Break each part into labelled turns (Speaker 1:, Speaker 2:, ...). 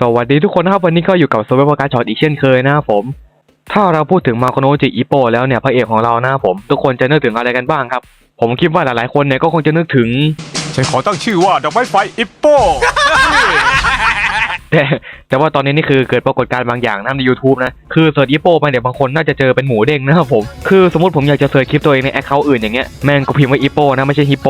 Speaker 1: สวัสดีทุกคนนะครับวันนี้ก็อยู่กับโซเวอร์การช็อตอีกเช่นเคยนะครับผม ถ้าเราพูดถึงมาโคโนจิอิโปแล้วเนี่ยพระเอกของเรานะครับผม ทุกคนจะนึกถึงอะไรกันบ้างครับ ผมคิดว่าหลายๆคนเนี่ยก็คงจะนึกถึง
Speaker 2: ฉันขอตั้งชื่อว่าดอกไม้ไฟอิปโป้
Speaker 1: แต่แต่ว่าตอนนี้นี่คือเกิดปรากฏการณ์บางอย่างนะใน YouTube นะ คือเสิร์ชอีโป้ไปเนี่ยบางคนน่าจะเจอเป็นหมูเด้งนะครับผม คือสมมติผมอยากจะเสิร์ชคลิปตัวเองในแอคเคาท์อื่นอย่างเงี้ยแม่งก็พิมพ์ว่าอีโป้นะไม่ใช่ฮิปโป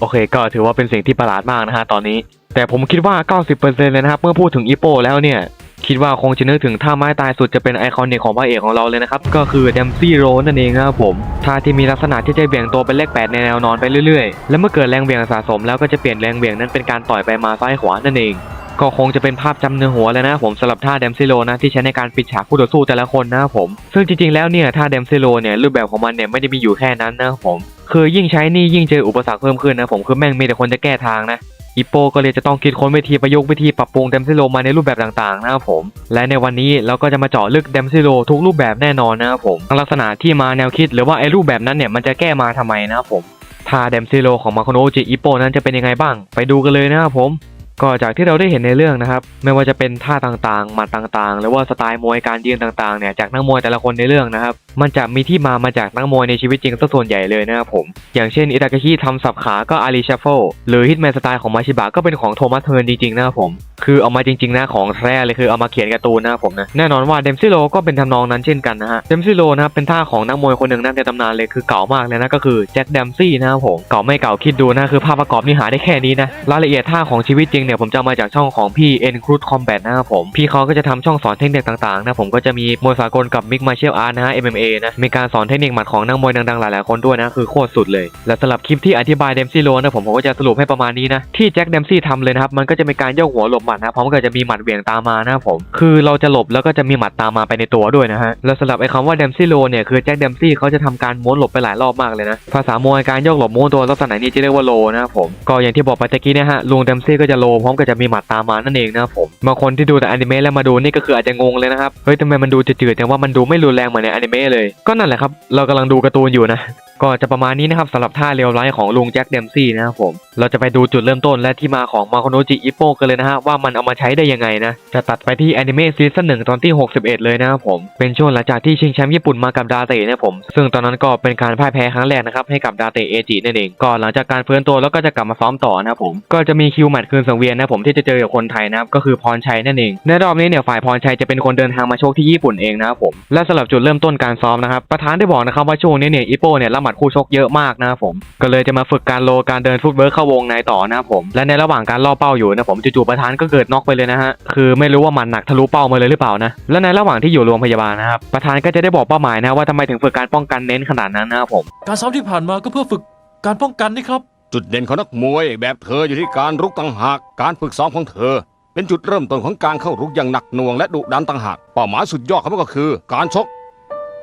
Speaker 1: โอเค ก็ถือว่าเป็นสิ่งที่ประหลาดมากนะฮะตอนนี้ แต่ผมคิดว่า 90%เลยนะครับ เมื่อพูดถึงอีโป้แล้วเนี่ย คิดว่าคงจะนึกถึงท่าไม้ตายสุดจะเป็นไอคอนิกของพระเอกของเราเลยนะครับ ก็คือ d ดมซี่โรนั่นเองครับผมท่าที่มีลักษณะที่จะเบี่ยงตัวเป็นเลข 8 ในแนวนอนไปเรื่อยๆ และเมื่อเกิดแรงเบี่ยงสะสมแล้วก็จะเปลี่ยนแรงเบี่ยงนั้นเป็นการต่อยไปมาซ้ายขวานั่นเอง ก็คงจะเป็นภาพจำเนื้อหัวเลยนะผมสำหรับท่าเดมซิโลนะที่ใช้ในการปิดฉากคู่ต่อสู้แต่ละคนนะครับผม ซึ่งจริงๆแล้วเนี่ยท่าเดมซิโลเนี่ยรูปแบบของมันเนี่ยไม่ได้มีอยู่แค่นั้นนะครับผม คือยิ่งใช้นี่ยิ่งเจออุปสรรคเพิ่มขึ้นนะผมคือแม่งมีแต่คนจะแก้ทางนะ อิปโปก็เลยจะต้องคิดค้นวิธีประยุกต์วิธีปรับปรุงเดมซิโลมาในรูปแบบต่างๆนะครับผม และในวันนี้เราก็จะมาเจาะลึกเดมซิโลทุกรูปแบบแน่นอนนะครับผมทั้งลักษณะที่มาแนวคิดหรือว่าไอ้รูปแบบนั้นเนี่ยมันจะแก้มาทำไมนะครับผมท่าเดมซิโลของมาโคโนจิอิปโปนั้นจะเป็นยังไงบ้าง ไปดูกันเลยนะครับผม ก็จากที่เราได้เห็นในเรื่องนะครับ ไม่ว่าจะเป็นท่าต่างๆหมัดต่างๆ หรือว่าสไตล์มวยการยืนต่างๆเนี่ยจากนักมวยแต่ละคนในเรื่องนะครับ มันจะมีที่มามาจากนักมวยในชีวิตจริงซะส่วนใหญ่เลยนะครับผม อย่างเช่นอิตากาชิทำสับขาก็อารีชัฟโฟหรือฮิตแมนสไตล์ของมาชิบะก็เป็นของโทมัสเทิร์นจริงๆนะครับผม คือเอามาจริงๆนะของแท้เลยคือเอามาเขียนการ์ตูนนะครับผมนะแน่นอนว่าเดมซิโลก็เป็นทำนองนั้นเช่นกันนะฮะเดมซิโลนะครับเป็นท่าของนักมวยคนหนึ่งนะในตำนานเลยคือเก่ามากเลยนะก็คือแจ็คเดมซี่นะครับผมเก่าไม่เก่าคิดดูนะคือภาพประกอบนี่หาได้แค่นี้นะรายละเอียดท่าของชีวิตจริงเนี่ยผมจะมาจากช่องของพี่เอ็นครูดคอมแบทนะครับผมพี่เขาก็จะทำช่องสอนเทคนิคต่างๆนะผมก็จะมีมวยสากลกับมิกมาเชียลอาร์ตนะฮะ MMA นะมีการสอนเทคนิคหมัดของนักมวยดังๆหลายๆคนด้วยนะคือโคตรสุดเลย และสำหรับคลิปที่อธิบายเดมซี่โลนะผมผมก็จะสรุปให้ประมาณนี้นะที่แจ็คเดมซี่ทำเลยนะครับมันก็จะมีการโยกหัวหลบหมัดนะพร้อมกับจะมีหมัดเหวี่ยงตามมานะครับผม คือเราจะหลบแล้วก็จะมีหมัดตามมาไปในตัวด้วยนะฮะ และสำหรับไอ้คำว่าเดมซี่โลเนี่ยคือแจ็คเดมซี่เขาจะทำการม้วนหลบไปหลายรอบมากเลยนะ ภาษามวยการโยกหลบม้วนตัวลักษณะนี้จะเรียกว่าโลนะครับผม ก็อย่างที่บอกไปตะกี้นะฮะลุงเดมซี่ก็จะโลพร้อมกับจะมีหมัดตามมานั่นเองนะครับผมบางคนที่ดูแต่อนิเมะแล้วมาดูนี่ก็คืออาจจะงงเลยนะครับ เฮ้ยทำไมมันดูจืดๆแต่ว่ามันดูไม่รุนแรงเหมือนในอนิเมะเลย ก็นั่นแหละครับ เรากำลังดูการ์ตูนอยู่นะ ก็จะประมาณนี้นะครับสำหรับท่าเรียวไร้ของลุงแจ็คเดมซี่นะครับผม เราจะไปดูจุดเริ่มต้นและที่มาของมาโคโนจิอิโปกันเลยนะฮะว่ามันเอามาใช้ได้ยังไงนะ จะตัดไปที่แอนิเมะซีซั่นหนึ่งตอนที่ 61 เลยนะครับผม เป็นช่วงหลังจากที่ชิงแชมป์ญี่ปุ่นมากับดาเตะนะผม ซึ่งตอนนั้นก็เป็นการพ่ายแพ้ครั้งแรกนะครับให้กับดาเตะเอจินั่นเองก็หลังจากการฟื้นตัวแล้วก็จะกลับมาซ้อมต่อนะครับผมก็จะมีคิวแมตช์คืนสังเวียนนะผมที่จะเจอกับคนไทยนะครับก็คือพรชัยนั่นเองในรอบนี้เนี่ยฝ่ายพรชัยจะเป็นคนเดินทางมาโชคที่ญี่ปุ่นเองนะครับผมและสำหรับจุดเริ่มต้นการซ้อมนะครับประธานได้บอกนะครับว่าช่วงนี้เนี่ยอิโปเนี่ยละหมัดคู่ชกเยอะมากนะครับผม ก็เลยจะมาฝึกการโลการเดินฟุตเวิร์กเข้าวงในต่อนะครับผม และในระหว่างการล่อเป้าอยู่นะผมจู่ๆประธานก็เกิดน็อกไปเลยนะฮะ คือไม่รู้ว่ามันหนักทะลุเป้ามาเลยหรือเปล่านะ และในระหว่างที่อยู่โรงพยาบาลนะครับ ประธานก็จะได้บอกเป้าหมายนะว่าทำไมถึงฝึกการป้องกันเน้นขนาดนั้นนะครับผม
Speaker 3: การซ้อมที่ผ่านมาก็เพื่อฝึกการป้องกันนี่ครับ
Speaker 2: จุดเด่นของนักมวยแบบเธออยู่ที่การรุกต่างหาก การฝึกซ้อมของเธอ เป็นจุดเริ่มต้นของการเข้ารุกอย่างหนักหน่วงและดุดันต่างหาก เป้าหมายสุดยอดของมันก็คือ การชก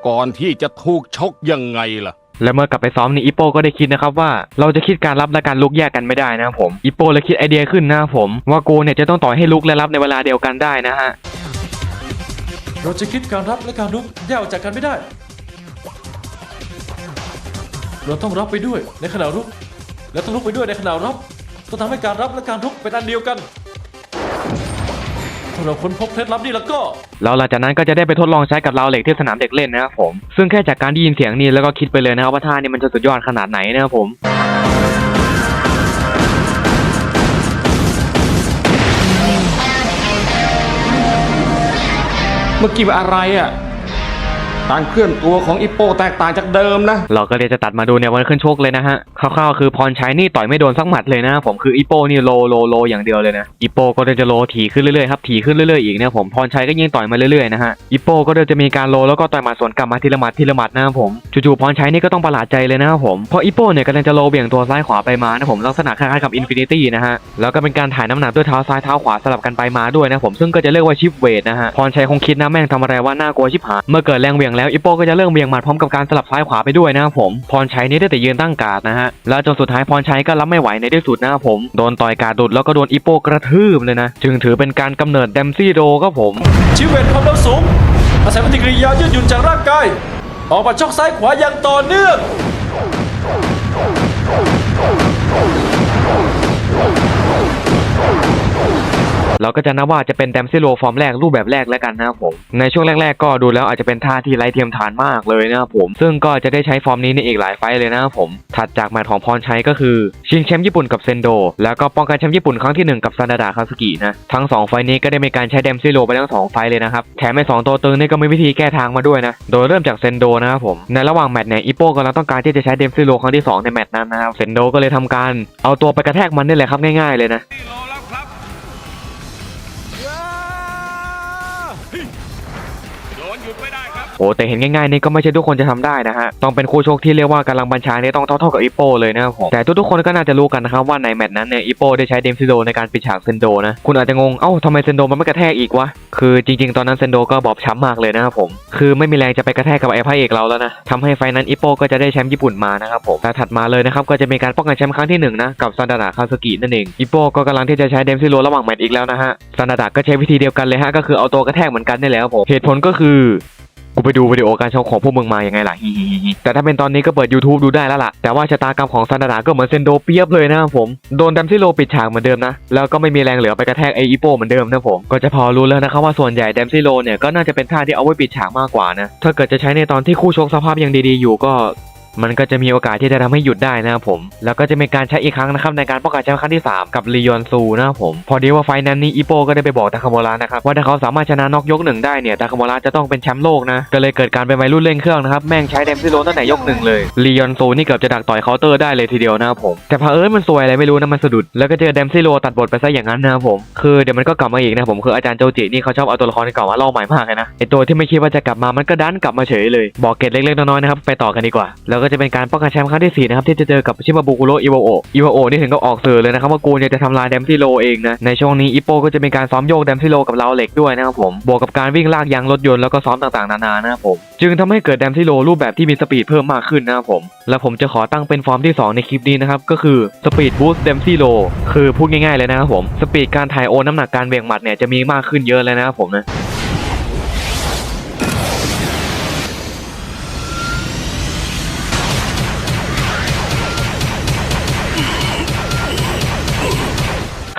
Speaker 2: ก่อนที่จะถูกชกยังไงล่ะ
Speaker 1: และเมื่อกลับไปซ้อมนี่อิโปก็ได้คิดนะครับว่าเราจะคิดการรับและการลุกแยกกันไม่ได้นะครับผมอิโปเลยคิดไอเดียขึ้นนะครับผม ว่าโกเนี่ยจะต้องต่อยให้ลุกและรับในเวลาเดียวกันได้นะฮะ
Speaker 3: เราจะคิดการรับและการรุกแยกออกจากกันไม่ได้ เราต้องรับไปด้วยในขณะรุกและต้องรุกไปด้วยในขณะรับต้องทำให้การรับและการรุกเป็นอันเดียวกัน ถ้าเราค้นพบเคล็ดลับนี่แล้วก็
Speaker 1: แล้วหลังจากนั้นก็จะได้ไปทดลองใช้กับราวเหล็กที่สนามเด็กเล่นนะครับผม ซึ่งแค่จากการได้ยินเสียงนี้แล้วก็คิดไปเลยนะครับว่าท่านี้มันจะสุดยอดขนาดไหนนะครับผม
Speaker 2: เมื่อกี้อะไรอะ การเคลื่อนตัวของอิปโปแตกต่างจากเดิมนะ
Speaker 1: เราก็เลยจะตัดมาดูในวันขึ้นชกเลยนะฮะคร่าวๆคือพรชัยนี่ต่อยไม่โดนสักหมัดเลยนะ ผมคืออีโปนี่โลโลโลอย่างเดียวเลยนะอีโปก็เดจะโลถี่ขึ้นเรื่อยๆครับถี่ขึ้นเรื่อยๆอีกนะผมพรชัยก็ยิงต่อยมาเรื่อยๆนะฮะอีโปก็เดจะมีการโลแล้วก็ต่อยมัดสวนกลับมาทีละหมัดทีละหมัดนะครับผมจู่ๆพรชัยนี่ก็ต้องประหลาดใจเลยนะครับผมเพราะอีโปเนี่ยกำลังจะโลเบี่ยงตัวซ้ายขวาไปมานะผมลักษณะคล้ายๆกับอินฟินิตี้นะฮะแล้วก็เป็นการถ่ายน้ำหนักด้วยเท้าซ้ายเท้าขวาสลับกันไปมาด้วยนะผมซึ่งก็จะเรียกว่าชิปเวทนะฮะพรชัยคงคิดนะแม่งทำอะไรว่าน่ากลัวชิบหายเมื่อเกิดแรงเวี่ยงแล้วอิปโปก็จะเริ่มเบี่ยงหมัดพร้อมกับการสลับซ้ายขวาไปด้วยนะครับผมพรชัยนี่ได้แต่ยืนตั้งการ์ดนะฮะแล้วจนสุดท้ายพรชัยก็รับไม่ไหวในที่สุดนะครับผมโดนต่อยการ์ดดุดแล้วก็โดนอิปโปกระทืบเลยนะจึงถือเป็นการกำเนิดเดมซี่โดครับผม
Speaker 3: ชีวิตความเร็วสูงอาศัยปฏิกิริยายืดหยุ่นจากร่างกายออกมาชกซ้ายขวาอย่างต่อเนื่อง
Speaker 1: เราก็จะนับว่าจะเป็นแดมซิโลฟอร์มแรกรูปแบบแรกแล้วกันนะครับผมในช่วงแรก ๆ ก็ดูแล้วอาจจะเป็นท่าที่ไร้เทียมทานมากเลยนะครับผม ซึ่งก็จะได้ใช้ฟอร์มนี้ในอีกหลายไฟเลยนะครับผม ถัดจากแมตช์ของพรชัยก็คือ ชิงแชมป์ญี่ปุ่นกับเซนโด แล้วก็ป้องกันแชมป์ญี่ปุ่นครั้งที่หนึ่งกับซานาดะคาสกินะ ทั้งสองไฟนี้ก็ได้มีการใช้แดมซิโลไปทั้งสองไฟเลยนะครับ แถมไอ้สองตัวตึงนี่ก็มีวิธีแก้ทางมาด้วยนะ โดยเริ่มจากเซนโดนะครับผม ในระหว่างแมตช์เนี่ยอิโป้กำลังต้องการที่จะใช้เดมซิโลครั้งที่สองในแมตช์นั้นนะครับ เซนโดก็เลยทำการเอาตัวไปกระแทกมันนี่แหละครับง่ายๆเลยนะ
Speaker 2: โอ้
Speaker 1: แต่เห็นง่ายๆนี่ก็ไม่ใช่ทุกคนจะทำได้นะฮะต้องเป็นคู่ชกที่เรียกว่ากำลังบัญชาเนี่ยต้องเท่าๆกับอิโป้เลยนะครับผมแต่ทุกๆคนก็น่าจะรู้กันนะครับว่าในแมตช์นั้นเนี่ยอิโป้ได้ใช้เดมซิโดในการปิดฉากเซนโดนะคุณอาจจะงงเอ้าทำไมเซนโดมันไม่กระแทกอีกวะคือจริงๆ ตอนนั้นเซนโดก็บอบช้ำมากเลยนะครับผมคือไม่มีแรงจะไปกระแทกกับไอ้พระเอกเราแล้วนะทำให้ไฟนั้นอิโป้ก็จะได้แชมป์ญี่ปุ่นมานะครับผมและถัดมาเลยนะครับก็จะมีการป้องกันแชมป์ครั้งที่หนึ่งนะกับซานดาดะคาสกินั่นเองอิโป้ก็กำลังที่จะใช้เดมซิโดระหว่างแมตช์อีกแล้วนะฮะซานดาดะก็ใช้วิธีเดียวกันเลยฮะก็คือเอาตัวกระแทกเหมือนกันนี่แหละครับผมเหตุผลก็คือ กูไปดูวิดีโอการชงของพวกมึงมายังไงล่ะฮิฮิฮิแต่ถ้าเป็นตอนนี้ก็เปิด YouTube ดูได้แล้วล่ะ แต่ว่าชะตากรรมของซานดาดาก็เหมือนเซนโดเปียบเลยนะครับผม โดนดัมซิโลปิดฉากเหมือนเดิมนะ แล้วก็ไม่มีแรงเหลือไปกระแทกไออีโปเหมือนเดิมนะผม ก็จะพอรู้แล้วนะครับว่าส่วนใหญ่ดัมซิโลเนี่ยก็น่าจะเป็นท่าที่เอาไว้ปิดฉากมากกว่านะ ถ้าเกิดจะใช้ในตอนที่คู่ชกสภาพยังดีๆอยู่ก็ มันก็จะมีโอกาสที่จะทำให้หยุดได้นะครับผม แล้วก็จะมีการใช้อีกครั้งนะครับในการป้องกันแชมป์ครั้งที่ 3 กับลียอนซูนะครับผม พอดีว่าไฟนั้นนี่อีโปก็ได้ไปบอกทาคาโมระนะครับว่าถ้าเขาสามารถชนะน็อกยกหนึ่งได้เนี่ยทาคาโมระจะต้องเป็นแชมป์โลกนะ ก็เลยเกิดการเป็นวัยรุ่นเล่นเครื่องนะครับ แม่งใช้เดมซิโลตั้งแต่ยกหนึ่งเลยลียอนซูนี่เกือบจะดักต่อยเคาน์เตอร์ได้เลยทีเดียวนะครับผม แต่เอิญมันซวยอะไรไม่รู้นะมันสะดุด แล้วก็เจอเดมซิโลตัดบทไปซะอย่างนั้นนะครับผม คือเดี๋ยวมันก็กลับมาอีกนะผมคืออาจารย์โจจินี่เขาชอบเอาตัวละครเก่ามาเล่าใหม่มากเลยนะไอตัวที่ไม่คิดว่าจะกลับมามันก็ดันกลับมาเฉยเลยบอกเกร็ดเล็กๆน้อยๆนะครับไปต่อกันดีกว่าแล้วก็็จะเป็นการป้องกันแชมป์ครั้งที่สี่นะครับ ที่จะเจอกับชิมาบุกุโรอิวโออิวโอนี่ถึงก็ออกสื่อเลยนะครับว่ากูเนี่ยจะทำลายเดมซิโลเองนะ ในช่วงนี้อิโปก็จะมีการซ้อมโยกเดมซิโลกับเราเหล็กด้วยนะครับผมบวกกับการวิ่งลากยางรถยนต์แล้วก็ซ้อมต่างๆนานานะครับผมจึงทำให้เกิดแดมซิโลรูปแบบที่มีสปีดเพิ่มมากขึ้นนะครับผมและผมจะขอตั้งเป็นฟอร์มที่ 2 ในคลิปนี้นะครับก็คือสปีดบูสต์เดมซิโลคือพูดง่ายๆเลยนะครับผมสปีดการถ่ายโอนน้ำหนักการเบี่ยงหมัดเนี่ยจะมีมากขึ้นเยอะเลยนะครับผมนะ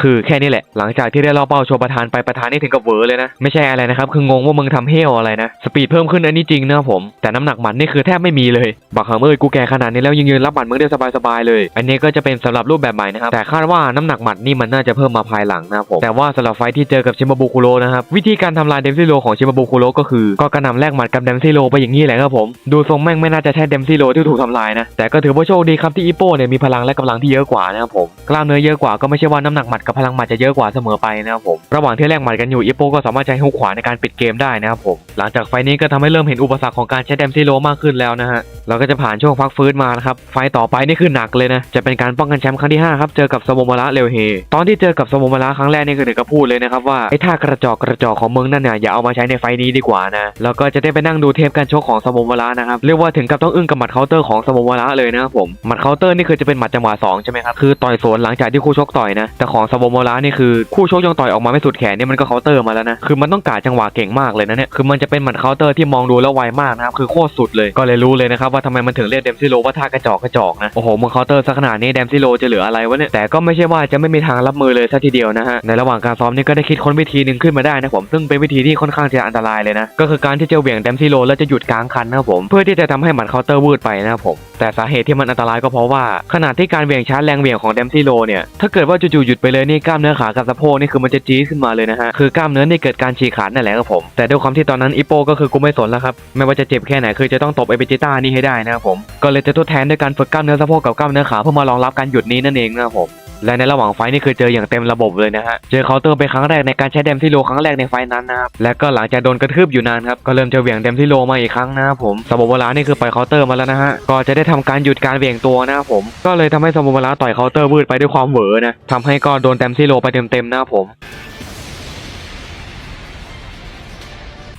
Speaker 1: คือแค่นี้แหละ หลังจากที่ได้ล่อเป้าโชว์ประธานไปประธานนี่ถึงกับเวอร์เลยนะ ไม่ใช่อะไรนะครับคืองงว่ามึงทำเฮลอะไรนะ สปีดเพิ่มขึ้นอันนี้จริงนะผม แต่น้ำหนักหมันนี่คือแทบไม่มีเลย บักหามเอ้ยกูแก่ขนาดนี้แล้วยังยืนรับหมัดมึงได้สบายๆเลย อันนี้ก็จะเป็นสำหรับรูปแบบใหม่นะครับแต่คาดว่าน้ำหนักหมัดนี่มันน่าจะเพิ่มมาภายหลังนะผมแต่ว่าสำหรับไฟที่เจอกับชิมาบุคุโรนะครับวิธีการทำลายเดมซิโลของชิมาบุคุโรก็คือก็กระหน่ำแลกหมัดกับเดมซิโลไปอย่างนี้แหละครับผมดูทรงแม่งไม่น่าจะใช่เดมซิโลที่ถูกทำลายนะแต่ก็ถือว่าโชคดีครับที่อีโป้เนี่ยมีพลังและกำลังที่เยอะกว่านะครับผมกล้ามเนื้อเยอะกว่าก็ไม่ใช่ว่าน้ำหนักหมัดกับพลังหมัดจะเยอะกว่าเสมอไปนะครับผมระหว่างที่แลกหมัดกันอยู่อีโป้ก็สามารถใช้ฮุกขวาในการปิดเกมได้นะครับผมหลังจากไฟนี้ก็ทำให้เริ่มเห็นอุปสรรคของการใช้เดมซิโลมากขึ้นแล้วนะฮะเราก็จะผ่านช่วงพักฟื้นมานะครับไฟต่อไปนี่คือหนักเลยนะจะเป็นการป้องกันแชมป์ครั้งที่5ครับเจอกับสมมระเรวเฮตอนที่เจอกับสมมระครั้งแรกนี่คือถึงกับพูดเลยนะครับว่าไอ้ท่ากระจอกกระจอกของเมึงนั่นเนี่ยอย่าเอามาใช้ในไฟนี้ดีกว่านะแล้วก็จะได้ไปนั่งดูเทปการชกของสมมระนะครับเรียกว่าถึงกับต้องอึ้งกับหมัดเคาน์เตอร์ของสมมระเลยนะครับผมหมัดเคาน์เตอร์นี่คือจะเป็นหมัดจังหวะสองใช่ไหมครับคือต่อยสวนหลังจากที่คู่ชกต่อยนะแต่ของสโมมาระนี่คือคู่ชกยังต่อยออกมาไม่สุดแขนเนี่ยมันก็เคาน์เตอร์มาแล้วนะคือมันต้องกาจังหวะเก่งมากเลยนะเนี่ยคือมันจะเป็นหมัดเคาน์เตอร์ที่มองดูแล้วไวมากนะครับคือโคตรสุดเลยก็เลยรู้เลยนะครับว่าทำไมมันถึงเรียกเดมซิโลว่าท่ากระจอกกระจอกนะโอ้โหมึงเคาน์เตอร์ซะขนาดนี้เดมซิโลจะเหลืออะไรวะเนี่ยแต่ก็ไม่ใช่ว่าจะไม่มีทางรับมือเลยซะทีเดียวนะฮะในระหว่างการซ้อมนี่ก็ได้คิดค้นวิธีหนึ่งขึ้นมาได้นะผมซึ่งเป็นวิธีที่ค่อนข้างจะอันตรายเลยนะก็คือการที่จะเหวี่ยงเดมซิโลแล้วจะหยุดกลางคันนะครับผมเพื่อที่จะทำให้หมัดเคาน์เตอร์วืดไปนะครับผมแต่สาเหตุที่มันอันตรายก็เพราะว่าขนาดที่การเหวี่ยงชาร์จแรงเหวี่ยงของเดมซิโลเนี่ยถ้าเกิดว่าจู่ๆหยุดไปเลยนี่กล้ามเนื้อขากับสะโพกนี่คือมันจะจี๊ขึ้นมาเลยนะฮะคือกล้ามเนื้อนี่เกิดการฉีกขาดนั่นแหละครับผมแต่ด้วยความที่ตอนนั้นอีโปก็คือกูไม่สนแล้วครับไม่ว่าจะเจ็บแค่ไหนคือจะต้องตบไอเบจิต้านี่ให้ได้นะครับผมก็เลยจะทดแทนด้วยการฝึกกล้ามเนื้อสะโพกกับกล้ามเนื้อขาเพื่อมารองรับการหยุดนี้นั่นเองนะครับผม และในระหว่างไฟนี่คือเจออย่างเต็มระบบเลยนะฮะ เจอเคาน์เตอร์ไปครั้งแรกในการใช้เดมที่โลครั้งแรกในไฟนั้นนะครับ และก็หลังจากโดนกระทืบอยู่นานครับ ก็เริ่มจะเหวี่ยงเดมที่โลมาอีกครั้งนะครับผมสมบูรณ์นี่คือปล่อยเคาน์เตอร์มาแล้วนะฮะ ก็จะได้ทำการหยุดการเหวี่ยงตัวนะครับผม ก็เลยทำให้สมบูรณ์ต่อยเคาน์เตอร์วืดไปด้วยความเหวอนะทำให้ก็โดนเดมที่โลไปเต็มๆนะครับผม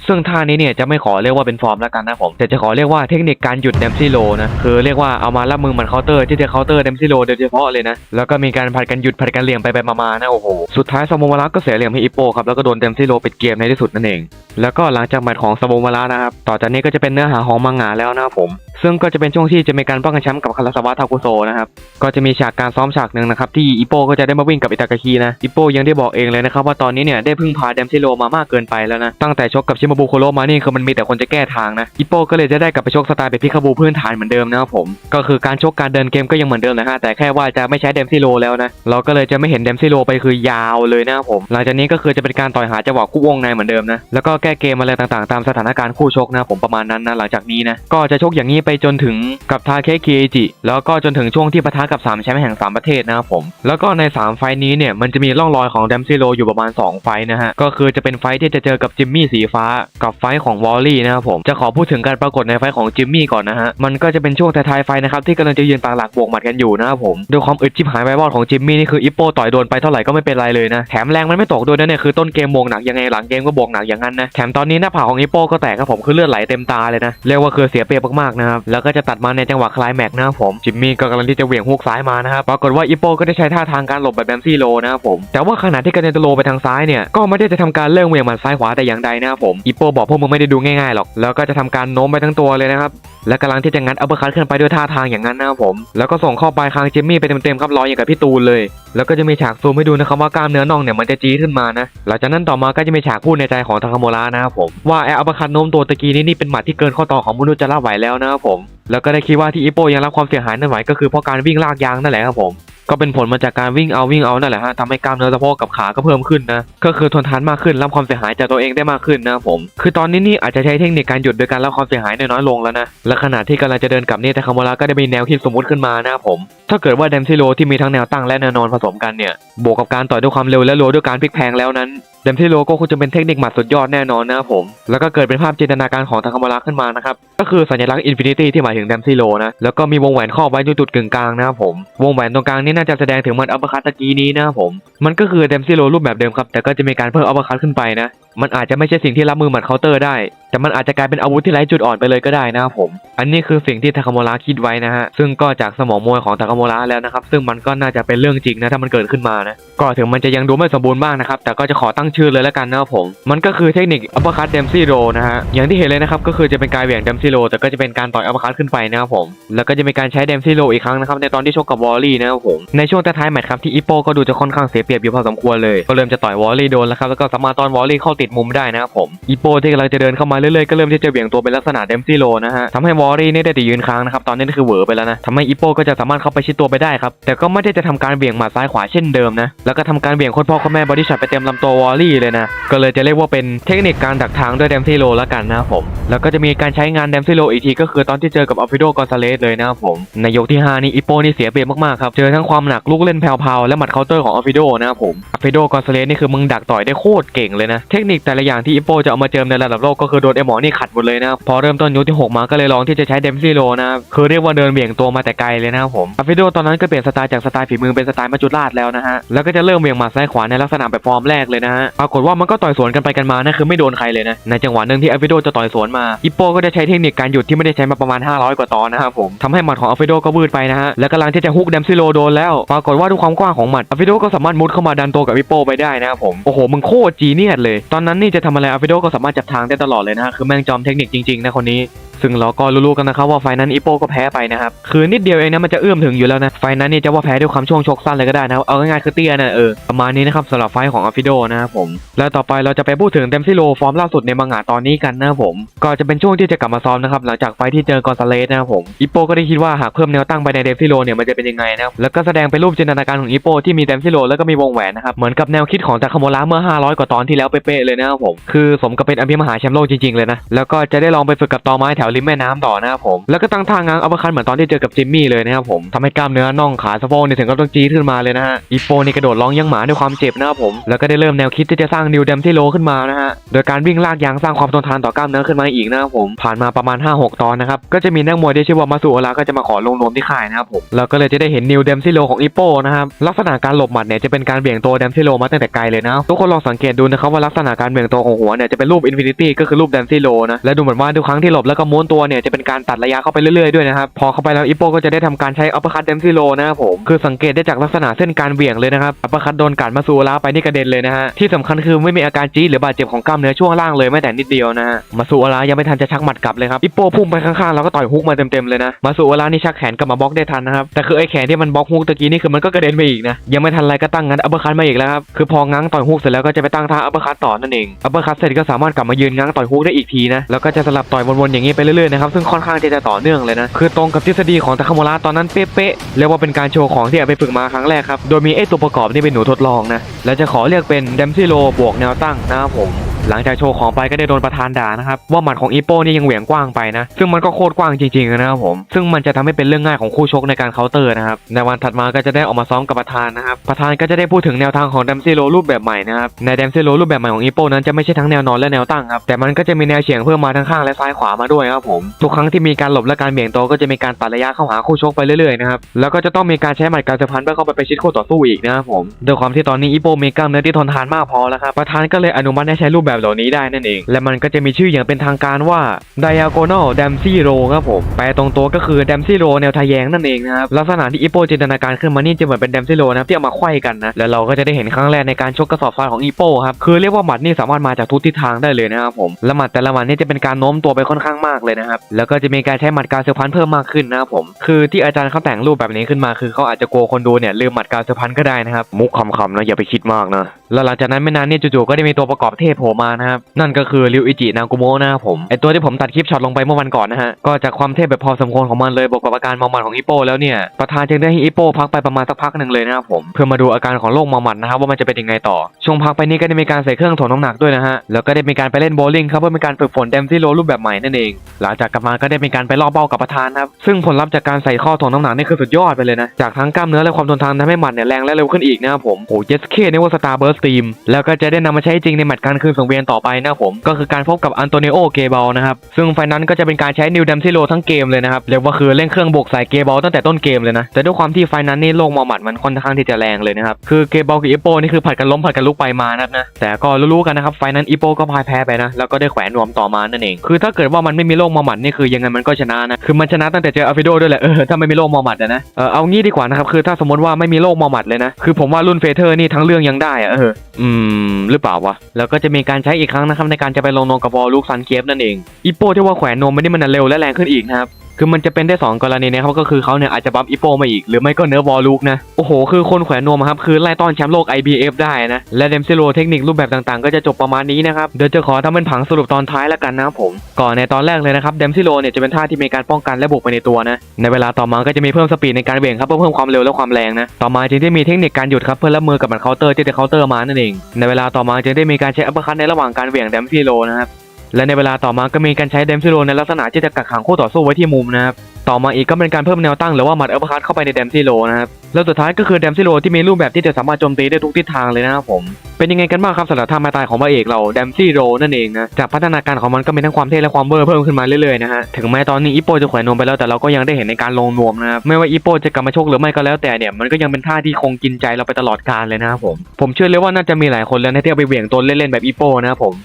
Speaker 1: ซึ่งท่านี้เนี่ยจะไม่ขอเรียกว่าเป็นฟอร์มแล้วกันนะผมแต่จะขอเรียกว่าเทคนิคการหยุดเดมซี่โลนะคือเรียกว่าเอามารับมือมันเคาน์เตอร์ที่จะเคาน์เตอร์เดมซี่โลโดยเฉพาะเลยนะแล้วก็มีการผัดกันหยุดผัดกันเหลี่ยมไปไปมาๆนะโอ้โหสุดท้ายสโมมาระก็เสียเหลี่ยมให้อิปโปครับแล้วก็โดนเดมซี่โลปิดเกมในที่สุดนั่นเอง แล้วก็หลังจากแมตช์ของสโมมาระนะครับต่อจากนี้ก็จะเป็นเนื้อหาของมังงะแล้วนะครับผมซึ่งก็จะเป็นช่วงที่จะมีการป้องกันแชมป์กับคาราสวะทาคุโซนะครับก็จะมีฉากการซ้อมฉากหนึ่งนะครับที่อิโปก็จะได้มาวิ่งกับอิตากาคินะอิโปยังได้บอกเองเลยนะครับว่าตอนนี้เนี่ยได้พึ่งพาเดมซิโลมามากเกินไปแล้วนะตั้งแต่ชกกับชิมบุโคโรมานี่คือมันมีแต่คนจะแก้ทางนะอิปโปก็เลยจะได้กลับไปชกสไตล์แบบพิคาบูพื้นฐานเหมือนเดิมนะครับผม ก็คือการชกการเดินเกมก็ยังเหมือนเดิมนะฮะแต่แค่ว่าจะไม่ใช้เดมซิโลแล้วนะเราก็เลยจะไม่เห็นเดมซิโลไปคือยาวเลยนะครับผม หลังจากนี้ก็คือจะเป็นการต่อยหาจังหวะคู่วงในเหมือนเดิมนะแล้วก็แก้เกมอะไรต่างๆ ตามสถานการณ์คู่ชกนะผมประมาณนั้นนะหลังจากนี้นะก็จะชกอย่างนี้ไปจนถึงกับทาเคคิเอจิแล้วก็จนถึงช่วงที่ปะทะกับสามแชมป์แห่งสามประเทศนะครับผม แล้วก็ใน 3 ไฟต์นี้เนี่ยมันจะมีร่องรอยของแดมซี่โลอยู่ประมาณ 2 ไฟนะฮะก็คือจะเป็นไฟที่จะเจอกับจิมมี่สีฟ้ากับไฟของวอลลี่นะครับผมจะขอพูดถึงการปรากฏในไฟของจิมมี่ก่อนนะฮะมันก็จะเป็นช่วงท้ายๆไฟนะครับที่กำลังจะยืนปากหลักบวกหมัดกันอยู่นะครับผมด้วยความอึดชิบหายไวบอดของจิมมี่นี่คืออิปโปต่อยโดนไปเท่าไหร่ก็ไม่เป็นไรเลยนะแถมแรงมันไม่ตกด้วยนะเนี่ยคือต้นเกมบวกหนักยังไงหลังเกมก็บวกหนักอย่างนั้นนะแถมตอนนี้หน้าผากของอิปโปก็แตกครับผมคือเลือดไหลเต็มตาเลยนะเรียกว่าคือเสียเปรียบมากๆนะครับแล้วก็จะตัดมาในจังหวะคลายแม็กซ์นะครับผมจิมมี่ก็กำลังที่จะเหวี่ยงฮุกซ้ายมานะครับปรากฏว่าอิปโปก็ได้ใช้ท่าทางการหลบแบบแบมซี่โลนะครับผมแต่ว่าขณะที่กำลังจะโลไปทางซ้ายเนี่ยก็ไม่ได้จะทำการเลิ่งเหวี่ยงหมัดซ้ายขวาแต่อย่างใดนะครับผมอิโปบอกพวกมึงไม่ได้ดูง่ายๆหรอก แล้วก็จะทำการโน้มไปทั้งตัวเลยนะครับ และกำลังที่จะงัดอัปเปอร์คัตขึ้นไปด้วยท่าทางอย่างนั้นนะครับผม แล้วก็ส่งเข้าปลายคางจิมมี่ไปเต็มๆครับลอยอย่างกับพี่ตูนเลย แล้วก็จะมีฉากซูมให้ดูนะครับว่ากล้ามเนื้อน่องเนี่ยมันจะจี้ขึ้นมานะ หลังจากนั้นต่อมาก็จะมีฉากพูดในใจของทาคาโมระนะครับผมว่าแอร์อัปเปอร์คัตโน้มตัวตะกี้นี้นี่เป็นหมัดที่เกินข้อต่อของมนุษย์จะรับไหวแล้วนะครับผม แล้วก็ได้คิดว่าที่อิปโปยังรับความเสียหายนั่นไหวก็คือเพราะการวิ่งลากยางนั่นแหละครับผม ก็เป็นผลมาจากการวิ่งเอาวิ่งเอานั่นแหละฮะทำให้กล้ามเนื้อสะโพกกับขาก็เพิ่มขึ้นนะก็คือทนทานมากขึ้นรับความเสียหายจากตัวเองได้มากขึ้นนะผมคือตอนนี้นี่อาจจะใช้เทคนิคการหยุดโดยการรับความเสียหายน้อยลงแล้วนะและขณะที่กำลังจะเดินกลับนี่ทาคาโมระก็ได้มีแนวคิดสมมติขึ้นมานะครับผมถ้าเกิดว่าเดมซิโลที่มีทั้งแนวตั้งและแนวนอนผสมกันเนี่ยบวกกับการต่อยด้วยความเร็วและโลด้วยการพลิกแพงแล้วนั้น เดมซิโลก็คงจะเป็นเทคนิคหมัดสุดยอดแน่นอนนะครับผม แล้วก็เกิดเป็นภาพจินตนาการของทาคามาระขึ้นมานะครับ ก็คือสัญลักษณ์อินฟินิตี้ที่หมายถึงเดมซิโลนะ แล้วก็มีวงแหวนครอบไว้ที่จุดกึ่งกลางนะครับผม วงแหวนตรงกลางนี่น่าจะแสดงถึงมันอัปคัตตะกี้นี้นะครับผม มันก็คือเดมซิโลรูปแบบเดิมครับ แต่ก็จะมีการเพิ่มอัปคัตขึ้นไปนะ มันอาจจะไม่ใช่สิ่งที่รับมือหมัดเคาน์เตอร์ได้แต่มันอาจจะกลายเป็นอาวุธที่ไร้จุดอ่อนไปเลยก็ได้นะครับผม อันนี้คือสิ่งที่ทาคาโมระคิดไว้นะฮะ ซึ่งก็จากสมองมวยของทาคาโมระแล้วนะครับ ซึ่งมันก็น่าจะเป็นเรื่องจริงนะถ้ามันเกิดขึ้นมานะ ก็ถึงมันจะยังดูไม่สมบูรณ์บ้างนะครับ แต่ก็จะขอตั้งชื่อเลยแล้วกันนะครับผม มันก็คือเทคนิคอัปเปอร์คัตเดมซี่โรนะฮะ อย่างที่เห็นเลยนะครับ ก็คือจะเป็นการเหวี่ยงเดมซี่โรแต่ก็จะเป็นการต่อยอัปเปอร์คัตขึ้นไปนะครับผม แล้วก็จะมีการใช้เดมซี่โรอีกครั้งนะครับในตอนที่ชกกับวอลลี่นะครับผม ในช่วงท้ายๆแมตช์ครับที่อิโปก็ดูจะค่อนข้างเสียเปรียบอยู่พอสมควรเลย ก็เริ่มจะต่อยวอลลี่โดนแล้วครับแล้วก็สามารถตอนวอลลี่เข้าติดมุมได้นะครับผมอีโปที่กำลังจะเดินเข้ามาเรื่อยๆก็เริ่มที่จะเบี่ยงตัวเป็นลักษณะเดมซี่โลนะฮะทำให้วอรี่เนี่ยได้แต่ยืนค้างนะครับตอนนี้คือเหวอไปแล้วนะทำให้อีโปก็จะสามารถเข้าไปชิดตัวไปได้ครับแต่ก็ไม่ได้จะทำการเบี่ยงหมัดซ้ายขวาเช่นเดิมนะแล้วก็ทำการเบี่ยงโคนพ่อคนแม่บอดี้ช็อตไปเต็มลำตัววอรี่เลยนะก็เลยจะเรียกว่าเป็นเทคนิคการดักทางด้วยเดมซี่โลแล้วกันนะครับผมแล้วก็จะมีการใช้งานเดมซี่โลอีกทีก็คือตอนที่เจอกับอัลฟิโดกอนซาเลสเลยนะครับผมในยกที่หานี่อีโปนี่เสียเปรียบมากๆครับเจอทั้งความหนักลูกเล่นแผ่วๆและหมัดเคาน์เตอร์ของอัลฟิโดนะผมอัลฟิโดกอนซาเลสนี่คือมึงดักต่อยได้โคตรเก่งเลยนะเทคนิคแต่ละอย่างที่อีโปจะเอามาเจิมในระดับโลกก็คือโดนไอหมอนี่ขัดหมดเลยนะครับพอเริ่มต้นยกที่ 6 มาก็เลยลองที่จะใช้เดมซี่โลนะครับคือเรียกว่าเดินเบี่ยงตัวมาแต่ไกลเลยนะครับผมอัฟิโดตอนนั้นก็เปลี่ยนสไตล์จากสไตล์ฝีมือเป็นสไตล์มาจุราชแล้วนะฮะแล้วก็จะเริ่มเบี่ยงมัดซ้ายขวาในลักษณะแบบฟอร์มแรกเลยนะฮะปรากฏว่ามันก็ต่อยสวนกันไปกันมานะคือไม่โดนใครเลยนะในจังหวะหนึ่งที่อัฟิโดจะต่อยสวนมาอิโปก็ได้ใช้เทคนิคการหยุดที่ไม่ได้ใช้มาประมาณ 500 กว่าตอนนะครับผมทำให้หมัดของอัฟิโดก็วืดไปนะฮะแล้วกำลังที่จะฮุกเดมซี่โลโดนแล้ว ปรากฏว่าด้วยความกว้างของหมัดอัฟิโดก็สามารถมุดเข้ามาดันตัวกับอิโปไปได้นะครับผมโอ้โหมึงโคตรจีเนียสเลย ตอนนั้นนี่จะทำอะไรอัฟิโดก็สามารถจับทางได้ตลอดเลยนะฮะคือแม่งจอมเทคนิคจริงๆนะคนนี้ ซึ่งเราก็รู้ๆกันนะครับว่าไฟนั้นอีโปก็แพ้ไปนะครับคือนิดเดียวเองนะมันจะเอื้อมถึงอยู่แล้วนะไฟนั้นนี่จะว่าแพ้ด้วยความช่วงชกสั้นเลยก็ได้นะครับเอาง่ายๆคือเตี้ยนะเออประมาณนี้นะครับสำหรับไฟของอัฟฟิโดนะครับผมแล้วต่อไปเราจะไปพูดถึงเดมซิโลฟอร์มล่าสุดในมังงะตอนนี้กันนะครับผมก็จะเป็นช่วงที่จะกลับมาซ้อมนะครับหลังจากไฟที่เจอกอนซาเลสนะครับผมอีโปก็ได้คิดว่าหากเพิ่มแนวตั้งไปในเดมซิโลเนี่ยมันจะเป็นยังไงนะครับแล้วก็แสดงเป็นรูปจินตนาการของอีโปที่มีเดมซิโลแล้วก็มีวงแหวนนะครับเหมือนกับแนวคิดของตาคาโมระเมื่อ 500 กว่าตอนที่แล้วเป๊ะๆเลยนะครับผมคือสมกับเป็นอภิมหาแชมป์โลกจริงๆเลยนะแล้วก็จะได้ลองไปฝึกกับตอไม้แถววริมแม่น้ำต่อนะครับผมแล้วก็ตั้งท่าง้างอัปคัตเหมือนตอนที่เจอกับจิมมี่เลยนะครับผมทำให้กล้ามเนื้อน่องขาสะโพกเนี่ยถึงกับต้องจี๊ดขึ้นมาเลยนะฮะอีโปนี่กระโดดร้องยังหมาด้วยความเจ็บนะครับผมแล้วก็ได้เริ่มแนวคิดที่จะสร้างนิวเดมที่โลขึ้นมานะฮะโดยการวิ่งลากยางสร้างความทนทานต่อกล้ามเนื้อขึ้นมาอีกนะครับผมผ่านมาประมาณ 5-6 ตอนนะครับก็จะมีนักมวยที่ชื่อว่ามาสุโอระก็จะมาขอลงนวมที่ค่ายนะครับผมแล้วก็เลยจะได้เห็นนิวเดมซิโลของอีโปนะครับลักษณะการหลบหมัดเนี่ยจะเป็นการเบี่ยงตัวเดมซิโลมาตั้งแต่ไกลเลยนะทุกคนลองสังเกตดูนะครับว่าลักษณะการเบี่ยงตัวของหัวเนี่ยจะเป็นรูปอินฟินิตี้ก็คือรูปเดมซิโลนะและดูเหมือนว่าทุกครั้งที่หลบแล้วก็ม้วนตัวเนี่ยจะเป็นการตัดระยะเข้าไปเรื่อยๆด้วยนะครับพอเข้าไปแล้วอีโปก็จะได้ทำการใช้อัปเปอร์คัตเดมซิโลนะครับผมคือสังเกตได้จากลักษณะเส้นการเบี่ยงเลยนะครับอัปเปอร์คัตโดนกัดมาสูระไปนี่กระเด็นเลยนะฮะที่สำคัญคือไม่มีอาการจี๊ดหรือบาดเจ็บของกล้ามเนื้อช่วงล่างเลยแม้แต่นิดเดียวนะฮะมาสูระยังไม่ทันจะชักหมัดกลับเลยครับอีโปพุ่งไปข้างๆแล้วก็ต่อยฮุกมาเต็มๆเลยนะมาสูระนี่ชักแขนกลับมาบล็อกได้ทันนะครับแต่คือไอ้แขนที่มันบล็อกฮุกตะกี้นี่คือมันก็กระเด็นไปอีกนะยังไม่ทันไรก็ตั้งงั้นอัปเปอร์คัตมาอีกแล้วครับคือพอง้างต่อยฮุกเสร็จแล้วก็จะไปตั้งท่าอัปเปอร์คัตต่อนั่นเองอัปเปอร์คัตเสร็จก็สามารถกลับมายืนง้างต่อยฮุกได้อีกทีนะแล้วก็จะสลับต่อยวนๆอย่างนี้ไปเรื่อยๆนะครับซึ่งค่อนข้างที่จะต่อเนื่องเลยนะคือตรงกับทฤษฎีของตะคาโมระตอนนั้นเป๊ะๆเรียกว่าเป็นการโชว์ของที่ไปฝึกมาครั้งแรกครับโดยมีไอตัวประกอบนี่เป็นหนูทดลองนะและจะขอเรียกเป็นเดมซิโลบวกแนวตั้งนะครับผม หลังจากโชว์ของไปก็ได้โดนประธานด่านะครับว่าหมัดของอีโป้นี่ยังเหวี่ยงกว้างไปนะ ซึ่งมันก็โคตรกว้างจริงๆนะครับผมซึ่งมันจะทำให้เป็นเรื่องง่ายของคู่ชกในการเคาน์เตอร์นะครับในวันถัดมาก็จะได้ออกมาซ้อมกับประธานนะครับประธานก็จะได้พูดถึงแนวทางของดัมซิโลรูปแบบใหม่นะครับในดัมซิโลรูปแบบใหม่ของอีโป้นั้นจะไม่ใช่ทั้งแนวนอนและแนวตั้งครับแต่มันก็จะมีแนวเฉียงเพิ่มมาทั้งข้างและซ้ายขวามาด้วยครับผมทุกครั้งที่มีการหลบและการเบี่ยงตัวก็จะมีการตัดระยะเข้าหาคู่ชกไปเรื่อยๆนะครับแล้วก็จะต้องมีการใช้หมัดการสะพันเพื่อเข้าไปประชิดคู่ต่อสู้อีกนะครับผมโดยความที่ตอนนี้อีโป้มีกล้ามเนื้อที่ทนทานมากพอแล้วครับประธานก็เลยอนุมัติให้ใช้รูปแบบเหล่านี้ได้นั่นเอง และมันก็จะมีชื่ออย่างเป็นทางการว่า Diagonal d a m s y r o ครับผมแปลตรงตัวก็คือ d a m s y r o แนวทะแยงนั่นเองนะครับลักษณะที่อีโปจินตนาการขึ้นมานี่จะเหมือนเป็น d a m s y r o นะครับที่เอามาไขว้กันนะแล้วเราก็จะได้เห็นครั้งแรกในการชกกระสอบทรายของอีโปครับคือเรียกว่าหมัดนี่สามารถมาจากทุกทิศทางได้เลยนะครับผมและหมัดแต่ละหมัดนี่จะเป็นการโน้มตัวไปค่อนข้างมากเลยนะครับแล้วก็จะมีการใช้หมัดการเซอร์พันเพิ่มมากขึ้นนะครับผมคือที่อาจารย์เขาแต่งรูปแบบนี้ขึ้นมา คือเขาอาจจะกลัวคนดูเนี่ยลืมหมัดการเซอร์พันก็ได้นะครับมุกคำๆนะอย่าไปคิดมากนะแล้วหลังจากนั้นไม่นานเนี่ยจู่ๆก็ได้มีตัวประกอบเทพโผล่มานะครับนั่นก็คือริวอิจินากุโมะนะครับผมไอตัวที่ผมตัดคลิปช็อตลงไปเมื่อวันก่อนนะฮะก็จากความเทพแบบพอสมควรของมันเลยบวกกับอาการเมาหมัดของอีโป้แล้วเนี่ยประธานจึงได้ให้อีโป้พักไปประมาณสักพักหนึ่งเลยนะครับผมเพื่อมาดูอาการของโรคเมาหมัดนะครับว่ามันจะเป็นยังไงต่อ ช่วงพักไปนี้ก็ได้มีการใส่เครื่องถ่วงน้ำหนักด้วยนะฮะแล้วก็ได้มีการไปเล่นโบลิ่งครับเพื่อเป็นการฝึกฝนเดมซี่โลรูปแบบใหม่นั่นเอง หลังจากกลับมาก็ได้มีการไปล่อเป้ากับประธานครับซึ่งผลลัพธ์จากการใส่ข้อถ่วงน้ำหนักนี่คือสุดยอดไปเลยนะจากทั้งกล้ามเนื้อและความทนทานทำให้หมัดเนี่ยแรงและเร็วขึ้นอีกนะครับผมโอ้เยสเคนี่ว่าสตาร์เบิร์สตีมแล้วก็จะได้นำมาใช้จริงในแมตช์การคืนสงเวียนต่อไปนะผมก็คือการพบกับอันโตนิโอเกเบลนะครับซึ่งไฟนั้นก็จะเป็นการใช้นิวเดมซิโลทั้งเกมเลยนะครับเรียกว่าคือเล่นเครื่องบวกใส่เกเบลตั้งแต่ต้นเกมเลยนะแต่ด้วยความที่ไฟนั้นนี่โลกมอมัดมันค่อนข้างที่จะแรงเลยนะครับคือเกเบลกับอีโปนี่คือผัดกันล้มผัดกันลุกไปมานะนะแต่ก็รู้ๆกันนะครับไฟนั้นอีโปก็พ่ายแพ้ไปนะแล้วก็ได้แขวนนวมต่อมานั่นเองคือถ้าเกิดว่ามันไม่มีโลกมอมัดนี่คือยังไงมันก็ชนะนะคือมันชนะตั้งแต่เจออัลฟิโดด้วยแหละเออถ้าไม่มีโลกมอมัดนะเออเอางี้ดีกว่านะครับคือถ้าสมมติว่าไม่มีโลกมอมัดเลยนะคือผมว่ารุ่นเฟเธอร์นี่ทั้งเรื่องยังได้อะเอออืมหรือเปล่าวะแล้วก็จะมีการใช้อีกครั้งนะครับในการจะไปลงนวมกับวอลลูกซันเกฟนั่นเองอีโป้ที่ว่าแขวนนวมไม่ได้มันเร็วและแรงขึ้นอีกนะครับ คือมันจะเป็นได้สองกรณีนะครับก็คือเขาเนี่ยอาจจะบัฟอีโปมาอีก หรือไม่ก็เนื้อวอลลูกนะ โอ้โห คือคนแขวนนวมครับ คือไล่ต้อนแชมป์โลก IBF ได้นะ และเดมซิโลเทคนิครูปแบบต่างๆ ก็จะจบประมาณนี้นะครับ เดี๋ยวจะขอทำเป็นผังสรุปตอนท้ายแล้วกันนะผม ก่อนในตอนแรกเลยนะครับเดมซิโลเนี่ยจะเป็นท่าที่มีการป้องกันและบุกไปในตัวนะ ในเวลาต่อมาก็จะมีเพิ่มสปีดในการเบี่ยงครับเพื่อเพิ่มความเร็วและความแรงนะต่อมาจึงได้มีเทคนิคการหยุดครับเพื่อรับมือกับมันเคาน์เตอร์ที่จะเคาน์เตอร์มานั่นเองในเวลาต่อมาจึงได้มีการใช้อัปคัตในระหว่างการเบี่ยงเดมซิโลนะครับ และในเวลาต่อมาก็มีการใช้เดมซิโลในลักษณะที่จะกักขังคู่ต่อสู้ไว้ที่มุมนะครับต่อมาอีกก็เป็นการเพิ่มแนวตั้งหรือว่าหมัดอัปเปอร์คัตเข้าไปในเดมซิโลนะครับแล้วสุดท้ายก็คือเดมซิโลที่มีรูปแบบที่จะสามารถโจมตีได้ทุกทิศทางเลยนะครับผมเป็นยังไงกันบ้างครับสำหรับท่าม้ตายของพระเอกเราเดมซิโลนั่นเองนะจากพัฒนาการของมันก็มีทั้งความเท่และความเบอร์เพิ่มขึ้นมาเรื่อยๆนะฮะถึงแม้ตอนนี้อีโปจะแขวนนวมไปแล้วแต่เราก็ยังได้เห็นในการลงนวมนะครับไม่ว่าอีโปจะกลับมาชกหรือไม่ก็แล้วแต่เนี่ยมันก็ยังเป็นท่าที่คงกินใจเราไปตลอดกาลเลยนะครับผมผมเชื่อเลยว่าน่าจะมีหลายคนแล้วที่เอาไปเหวี่ยงตัวเล่นๆแบบอีโปนะครับผม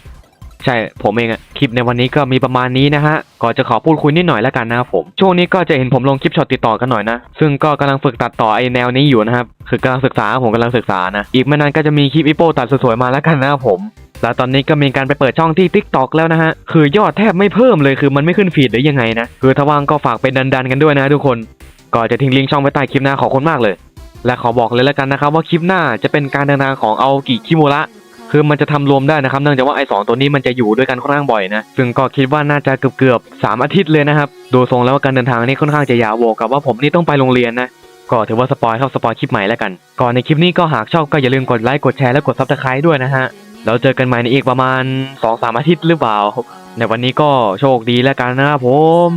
Speaker 1: ใช่ผมเองอะคลิปในวันนี้ก็มีประมาณนี้นะฮะก็จะขอพูดคุยนิดหน่อยแล้วกันนะครับผม ช่วงนี้ก็จะเห็นผมลงคลิปช็อตติดต่อกันหน่อยนะ ซึ่งก็กำลังฝึกตัดต่อไอแนวนี้อยู่นะครับ คือกำลังศึกษาผมกำลังศึกษานะ อีกไม่นานก็จะมีคลิปอีโปตัดสวยๆมาแล้วกันนะครับผม แล้วตอนนี้ก็มีการไปเปิดช่องที่ Tik t o อกแล้วนะฮะ คือยอดแทบไม่เพิ่มเลยคือมันไม่ขึ้นฟีดหรือยังไงนะ คือถ้าว่างก็ฝากไปดันๆกันด้วยนะทุกคน ก็จะทิ้งลิงก์ช่องไว้ใต้คลิปหน้าขอบคุณมากเลย และขอบอกเลยแล้วกันนะครับว่าคลิปหน้าจะเป็นการเดินทางของเอากิคิโมระ คือมันจะทำรวมได้นะครับ เนื่องจากว่าไอ้สองตัวนี้มันจะอยู่ด้วยกันค่อนข้างบ่อยนะ ซึ่งก็คิดว่าน่าจะเกือบเกือบๆสามอาทิตย์เลยนะครับ ดูทรงแล้วการเดินทางนี่ค่อนข้างจะยาวโวกับว่าผมนี่ต้องไปโรงเรียนนะ ก็ถือว่าสปอยเข้าสปอยคลิปใหม่แล้วกัน ก่อนในคลิปนี้ก็หากชอบก็อย่าลืมกดไลค์กดแชร์และกดซับสไครต์ด้วยนะฮะเราเจอกันใหม่ในอีกประมาณ2อสามอาทิตย์หรือเปล่า ในวันนี้ก็โชคดีแล้วกันนะครับผม